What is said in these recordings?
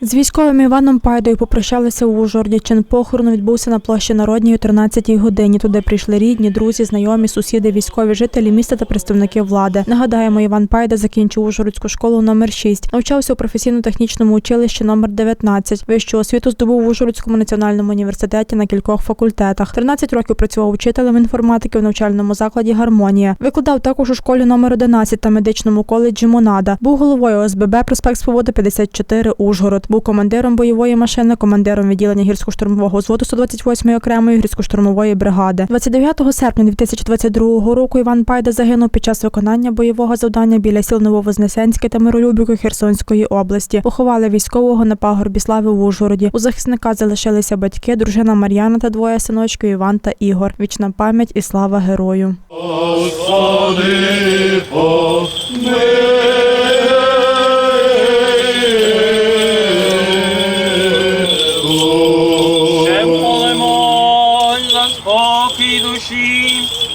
З військовим Іваном Пайдою попрощалися у Ужгороді. Чин похорону відбувся на площі Народній о 13-й годині. Туди прийшли рідні, друзі, знайомі, сусіди, військові жителі міста та представники влади. Нагадаємо, Іван Пайда закінчив Ужгородську школу номер 6 Навчався у професійно-технічному училищі номер 19 Вищу освіту здобув в Ужгородському національному університеті на кількох факультетах. 13 років працював учителем інформатики в навчальному закладі Гармонія. Викладав також у школі номер 11 та медичному коледжі Монада. Був головою ОСББ проспект Свободи 54 Ужгород. Був командиром бойової машини, командиром відділення гірсько-штурмового взводу 128-ї окремої гірсько-штурмової бригади. 29 серпня 2022 року Іван Пайда загинув під час виконання бойового завдання біля сіл Нововознесенське та Миролюбівки Херсонської області. Поховали військового на пагорбі слави в Ужгороді. У захисника залишилися батьки, дружина Мар'яна та двоє синочків Іван та Ігор. Вічна пам'ять і слава герою. Господи, помилуй. Спокій душі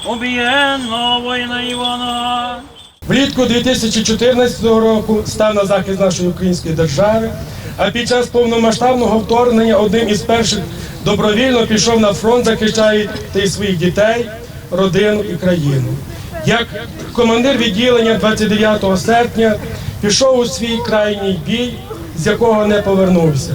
убієнного воїна Івана. Влітку 2014 року став на захист нашої української держави, а під час повномасштабного вторгнення одним із перших добровільно пішов на фронт, захищаючи своїх дітей, родину і країну. Як командир відділення 29 серпня пішов у свій крайній бій, з якого не повернувся.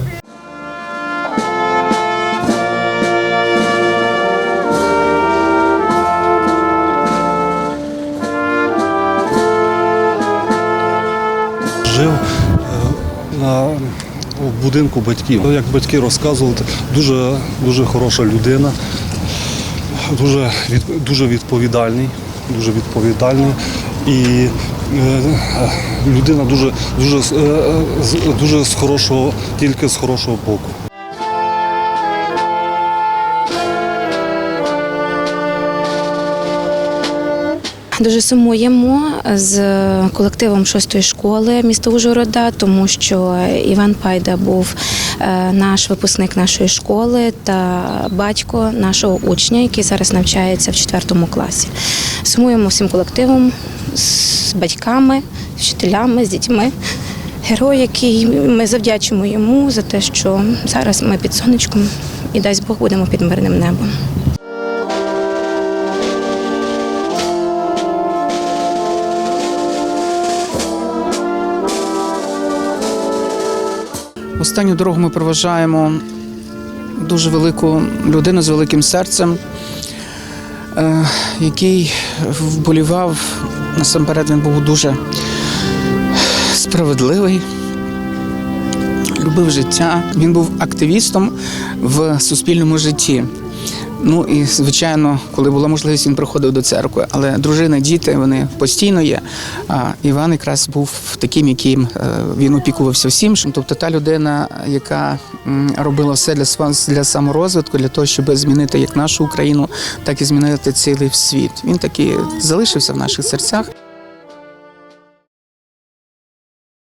На в будинку батьків. Як батьки розказували, дуже, дуже хороша людина, дуже, від, дуже відповідальний, дуже відповідальний. І е, е, людина дуже, дуже, е, з- дуже з хорошого, тільки з хорошого боку. Дуже сумуємо з колективом шостої школи міста Ужгорода, тому що Іван Пайда був е, наш випускник нашої школи та батько нашого учня, який зараз навчається в четвертому класі. Сумуємо всім колективом з батьками, з вчителями, з дітьми. Герой, який ми завдячимо йому за те, що зараз ми під сонечком і дасть Бог будемо під мирним небом. Останню дорогу ми проважаємо дуже велику людину з великим серцем, е, який вболівав. Насамперед він був дуже справедливий, любив життя. Він був активістом в суспільному житті. Ну і звичайно, коли була можливість, він приходив до церкви. Але дружина, діти вони постійно є. А Іван якраз був таким, яким е, він опікувався всім. Тобто та людина, яка робила все для для саморозвитку, для того, щоб змінити як нашу Україну, так і змінити цілий світ. Він таки залишився в наших серцях.